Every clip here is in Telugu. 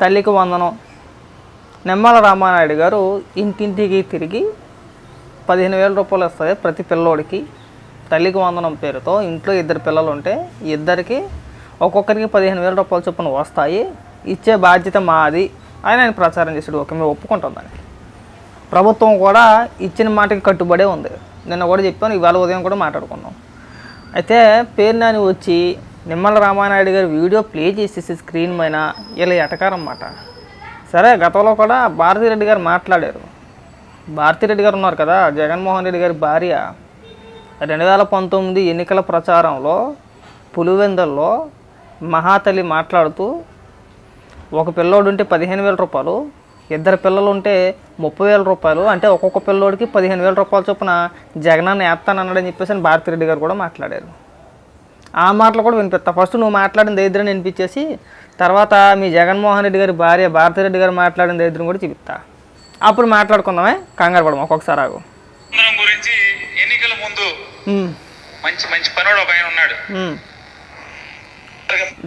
తల్లికి వందనం. నిమ్మల రామానాయుడు గారు ఇంటింటికి తిరిగి పదిహేను వేల రూపాయలు వస్తుంది ప్రతి పిల్లోడికి. తల్లికి వందనం పేరుతో ఇంట్లో ఇద్దరు పిల్లలు ఉంటే ఇద్దరికి ఒక్కొక్కరికి పదిహేను వేల రూపాయలు చొప్పున వస్తాయి. ఇచ్చే బాధ్యత మాది అని ఆయన ప్రచారం చేసాడు ఓకే మేము ఒప్పుకుంటాం దానికి. ప్రభుత్వం కూడా ఇచ్చిన మాటకి కట్టుబడే ఉంది. నిన్న కూడా చెప్పాను ఇవాళ ఉదయం కూడా మాట్లాడుకున్నాం. అయితే పేరు నాని వచ్చి నిమ్మల రామానాయుడు గారి వీడియో ప్లే చేసేసి స్క్రీన్ పైన ఇలా ఎటకారన్నమాట సరే గతంలో కూడా భారతిరెడ్డి గారు మాట్లాడారు. భారతిరెడ్డి గారు ఉన్నారు కదా జగన్మోహన్ రెడ్డి గారి భార్య. రెండు వేల పంతొమ్మిది ఎన్నికల ప్రచారంలో పులివెందల్లో మహాతల్లి మాట్లాడుతూ ఒక పిల్లోడు ఉంటే పదిహేను వేల రూపాయలు ఇద్దరు పిల్లలు ఉంటే ముప్పై వేల రూపాయలు అంటే ఒక్కొక్క పిల్లోడికి పదిహేను వేల రూపాయల చొప్పున జగనాన్ని వేస్తానన్నాడని చెప్పేసి భారతిరెడ్డి గారు కూడా మాట్లాడారు. ఆ మాటలు కూడా వినిపిస్తా. ఫస్ట్ నువ్వు మాట్లాడిన దరిద్రం వినిపించేసి తర్వాత మీ జగన్మోహన్ రెడ్డి గారి భార్య భారతిరెడ్డి గారు మాట్లాడిన దరిద్రం కూడా చూపిస్తా. అప్పుడు మాట్లాడుకుందామే. కంగారు పడము ఒక్కొక్కసారి ఆగు. గురించి ఎన్నికల ముందు మంచి మంచి పనుడు ఒక ఆయన ఉన్నాడు.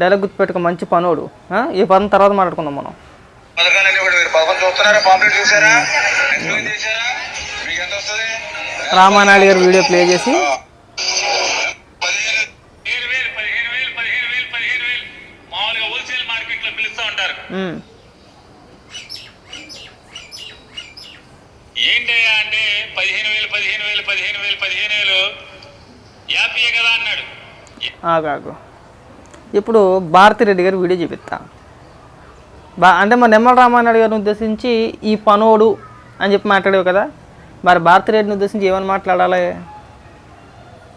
డైలాగ్ గుర్తుపెట్టుకో మంచి పనోడు? ఈ పదం తర్వాత మాట్లాడుకుందాం మనం. రామానాయుడు గారు వీడియో ప్లే చేసి ఏంటయ్యా అంటే పదిహేను వేలు పదిహేను వేలు పదిహేను వేలు పదిహేను వేలు? యాపీయే కదా అన్నాడు. ఆగు ఆగు. ఇప్పుడు భారతిరెడ్డి గారు వీడియో చూపిస్తా. బా అంటే మరి నిమ్మల రామానాయుడు గారిని ఉద్దేశించి ఈ పనోడు అని చెప్పి మాట్లాడేవు కదా. మరి భారతిరెడ్డిని ఉద్దేశించి ఏమని మాట్లాడాలి?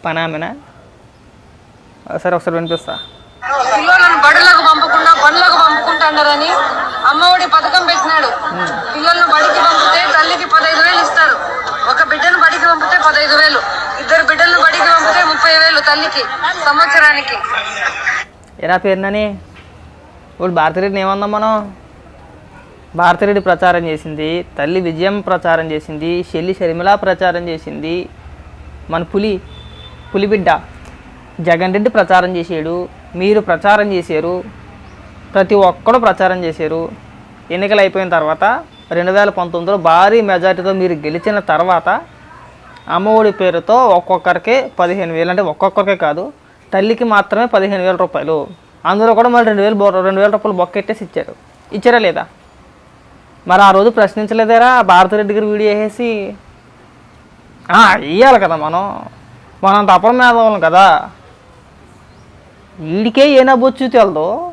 పనామెనా? సరే ఒకసారి వినిపిస్తా. పనులకు పంపుకుంటున్నారని అమ్మఒడి పథకం పెట్టినాడు. పిల్లలను బడికి పంపితే తల్లికి పదహైదు వేలు ఇస్తారు. ఒక బిడ్డను బడికి పంపితే పదహైదు వేలు. ఇద్దరు బిడ్డలను బడికి పంపితే ముప్పై వేలు తల్లికి సంవత్సరానికి. ఎరా పేరునని? ఇప్పుడు భారతిరెడ్డిని ఏమందాం మనం? భారతిరెడ్డి ప్రచారం చేసింది తల్లి విజయం ప్రచారం చేసింది చెల్లి షర్మిల ప్రచారం చేసింది మన పులి పులిబిడ్డ జగన్ రెడ్డి ప్రచారం చేసాడు మీరు ప్రచారం చేశారు ప్రతి ఒక్కరు ప్రచారం చేశారు. ఎన్నికలు అయిపోయిన తర్వాత రెండు వేల పంతొమ్మిదిలో భారీ మెజార్టీతో మీరు గెలిచిన తర్వాత అమ్మఒడి పేరుతో ఒక్కొక్కరికి పదిహేను వేలు అంటే ఒక్కొక్కరికే కాదు తల్లికి మాత్రమే పదిహేను వేల రూపాయలు. అందులో కూడా మరి రెండు వేలు రెండు వేల రూపాయలు బొక్కెట్టేసి ఇచ్చారు. ఇచ్చారా లేదా? మరి ఆ రోజు ప్రశ్నించలేదేరా? భారతిరెడ్డి గారు వీడియో వేసి. ఇయ్యాలి కదా మనం. మనం తపన మేధవాళ్ళం కదా. వీడికే ఏ నవ్వొచ్చు తెలదు.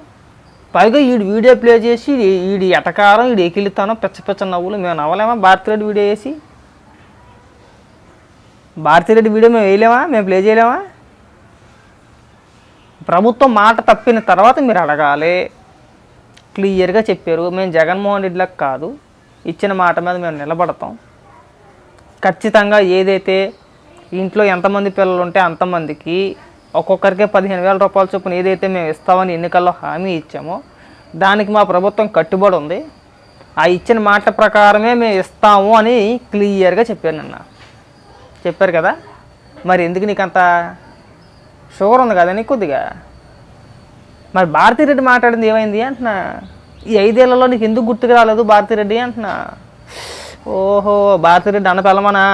పైగా వీడు వీడియో ప్లే చేసి వీడి ఎటకారం వీడు ఎకిలితానం పిచ్చ పిచ్చ నవ్వులు. మేము నవ్వలేమా? భారతిరెడ్డి వీడియో వేసి? భారతిరెడ్డి వీడియో మేము వేయలేమా? మేము ప్లే చేయలేమా? ప్రభుత్వం మాట తప్పిన తర్వాత మీరు అడగాలి. క్లియర్గా చెప్పారు. మేము జగన్మోహన్ రెడ్డిలకు కాదు. ఇచ్చిన మాట మీద మేము నిలబడతాం. ఖచ్చితంగా ఏదైతే ఇంట్లో ఎంతమంది పిల్లలు ఉంటే అంతమందికి ఒక్కొక్కరికి పదిహేను వేల రూపాయల చొప్పున ఏదైతే మేము ఇస్తామని ఎన్నికల్లో హామీ ఇచ్చామో దానికి మా ప్రభుత్వం కట్టుబడి ఉంది. ఆ ఇచ్చిన మాట ప్రకారమే మేము ఇస్తాము అని క్లియర్గా చెప్పాను నిన్న. చెప్పారు కదా? మరి ఎందుకు నీకు అంత షుగర్ ఉంది కదా నీకు కొద్దిగా? మరి భారతిరెడ్డి మాట్లాడింది ఏమైంది అంటున్నా? ఈ ఐదేళ్ళలో నీకు ఎందుకు గుర్తుకు రాలేదు భారతిరెడ్డి అంటున్నా? ఓహో భారతిరెడ్డి అన్న పిల్లమనా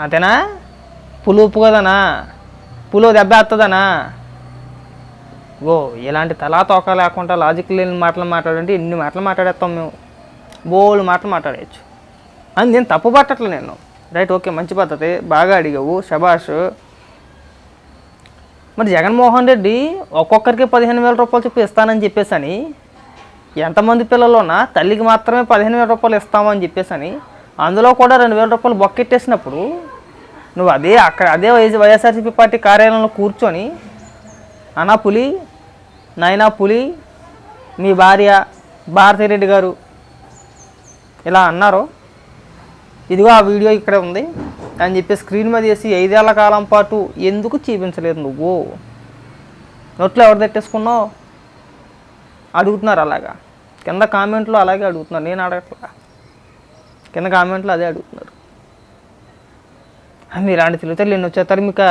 అంతేనా? పులుపు కదనా? పులో దెబ్బ వేస్తుందనా ఓ ఇలాంటి తలా తోక లేకుండా లాజిక్ లేని మాటలు మాట్లాడంటే ఇన్ని మాటలు మాట్లాడేస్తాం మేము. బోలు మాటలు మాట్లాడేయచ్చు. అని నేను తప్పు పట్టట్లే నేను. రైట్ ఓకే మంచి పద్ధతి. బాగా అడిగావు శబాష్ మరి జగన్మోహన్ రెడ్డి ఒక్కొక్కరికి పదిహేను వేల రూపాయలు చెప్పి ఇస్తానని చెప్పేసి అని ఎంతమంది పిల్లలున్నా తల్లికి మాత్రమే పదిహేను వేల రూపాయలు ఇస్తామని చెప్పేసి అని అందులో కూడా రెండు వేల రూపాయలు బొక్కెట్టేసినప్పుడు నువ్వు అదే అక్కడ అదే వైఎస్ వైఎస్ఆర్సీపీ పార్టీ కార్యాలయంలో కూర్చొని అనా పులి నైనా పులి మీ భార్య భారతిరెడ్డి గారు ఇలా అన్నారు ఇదిగో ఆ వీడియో ఇక్కడే ఉంది అని చెప్పి స్క్రీన్ మీద వేసి ఐదేళ్ళ కాలం పాటు ఎందుకు చూపించలేదు నువ్వు? నోట్లో ఎవరు తెట్టేసుకున్నావు అడుగుతున్నారు అలాగా. కింద కామెంట్లో అలాగే అడుగుతున్నారు. నేను అడగట్లా. కింద కామెంట్లో అదే అడుగుతున్నారు. మీరు ఇలాంటి తిరుగుతారు నేను వచ్చేస్తారు మీకు?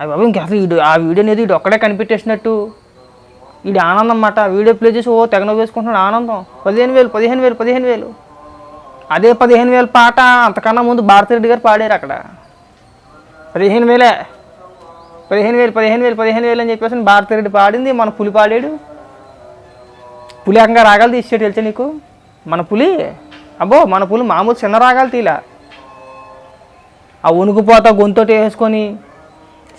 అవి బాబు ఇంకా అసలు వీడు ఆ వీడియో అనేది వీడు ఒక్కడే కనిపెట్టేసినట్టు. వీడి ఆనందం అన్నమాట. వీడియో ప్లే చేసి ఓ తెగ వేసుకుంటున్నాడు ఆనందం. పదిహేను వేలు పదిహేను వేలు పదిహేను వేలు. అదే పదిహేను వేల పాట అంతకన్నా ముందు భారతిరెడ్డి గారు పాడారు అక్కడ. పదిహేను వేలే. పదిహేను వేలు పదిహేను వేలు పదిహేను వేలు అని చెప్పేసి భారతిరెడ్డి పాడింది. మన పులి పాడాడు. పులి అంగా రాగాలు తీసాడు తెలుసా నీకు? మన పులి? అబ్బో మన పులి మామూలు చిన్న రాగాలు తీలా. ఆ ఉనుకుపోతా గొంతోటి వేసుకొని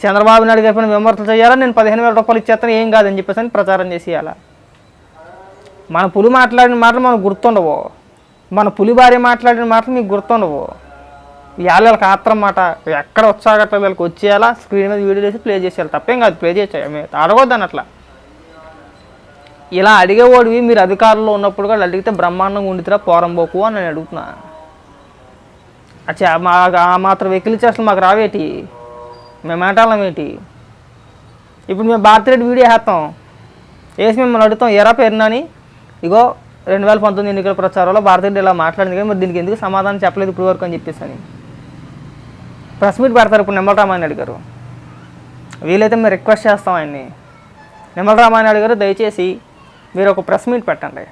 చంద్రబాబు నాయుడు గారిపైన విమర్శలు చేయాలా? నేను పదిహేను వేల రూపాయలు ఇచ్చేస్తాను ఏం కాదని చెప్పేసి అని ప్రచారం చేసేయాల? మన పులి మాట్లాడిన మాటలు మనకు గుర్తుండవు. మన పులి భార్య మాట్లాడిన మాటలు మీకు గుర్తుండవు. వాళ్ళకి ఆత్రం మాట. ఎక్కడ వచ్చాగట్ల వీళ్ళకి వచ్చేయాలా? స్క్రీన్ మీద వీడియో చేసి ప్లే చేసేయాలి. తప్పేం కాదు ప్లే చేసేయాలి. అడగొద్దని అట్లా. ఇలా అడిగేవాడివి మీరు అధికారంలో ఉన్నప్పుడు కూడా అడిగితే బ్రహ్మాండంగా ఉండితేరా పోరంబోకు అని నేను అడుగుతున్నా. అచ్చా మా ఆ మాత్రం వెకిలిచ్చి అసలు మాకు రావేటి? మేము మాట్లాడలేం ఏంటి? ఇప్పుడు మేము భారతిరెడ్డి వీడియో వేస్తాం. వేసి మిమ్మల్ని అడుగుతాం ఎరా పేరునని ఇగో రెండు వేల పంతొమ్మిది ఎన్నికల ప్రచారంలో భారతీయ ఇలా మాట్లాడింది కానీ మరి దీనికి ఎందుకు సమాధానం చెప్పలేదు ఇప్పుడు వరకు అని చెప్పేసి అని. ప్రెస్ మీట్ పెడతారు ఇప్పుడు నిమ్మలరామాయణ అడిగారు. వీలైతే మేము రిక్వెస్ట్ చేస్తాం ఆయన్ని. నిమ్మలరామాయణ అడిగారు దయచేసి మీరు ఒక ప్రెస్ మీట్ పెట్టండి.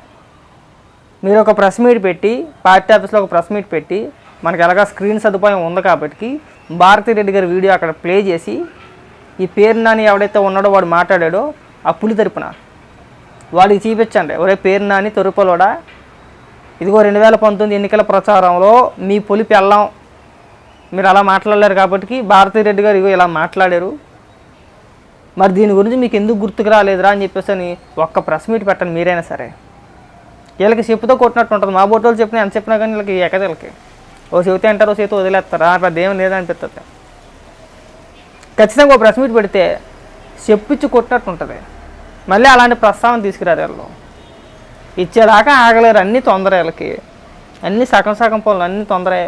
మీరు ఒక ప్రెస్ మీట్ పెట్టి పార్టీ ఆఫీస్లో ఒక ప్రెస్ మీట్ పెట్టి మనకి ఎలాగా స్క్రీన్ సదుపాయం ఉంది కాబట్టి భారతిరెడ్డి గారి వీడియో అక్కడ ప్లే చేసి ఈ పేరు నాని ఎవడైతే ఉన్నాడో వాడు మాట్లాడాడో ఆ పులి తరపున వాడికి చూపించండి. ఒరే పేరు నాని తొరుపలోడా? ఇదిగో రెండు వేల పంతొమ్మిది ఎన్నికల ప్రచారంలో మీ పులి పెళ్ళం. మీరు అలా మాట్లాడలేరు కాబట్టి భారతిరెడ్డి గారు ఇగో ఇలా మాట్లాడారు. మరి దీని గురించి మీకు ఎందుకు గుర్తుకు రాలేదురా అని చెప్పేసి అని ఒక్క ప్రెస్ మీట్ పెట్టండి మీరైనా సరే. వీళ్ళకి చెప్పుతో కొట్టినట్టు ఉంటుంది. మా బోటోలు చెప్పిన ఎంత చెప్పినా కానీ వీళ్ళకి ఎక్కదీళ్ళకి ఓ చెబితే అంటారు ఓ చేతి వదిలేస్తారు. ఆ పెద్ద లేదనిపిస్తుంది ఖచ్చితంగా ఒక ప్రెస్ మీట్ పెడితే చెప్పించి కొట్టినట్టు ఉంటుంది మళ్ళీ అలాంటి ప్రస్తావన తీసుకురారు వీళ్ళు. ఇచ్చేదాకా ఆగలేరు అన్నీ తొందర వీళ్ళకి. అన్నీ సగం సగం పనులు అన్నీ తొందరే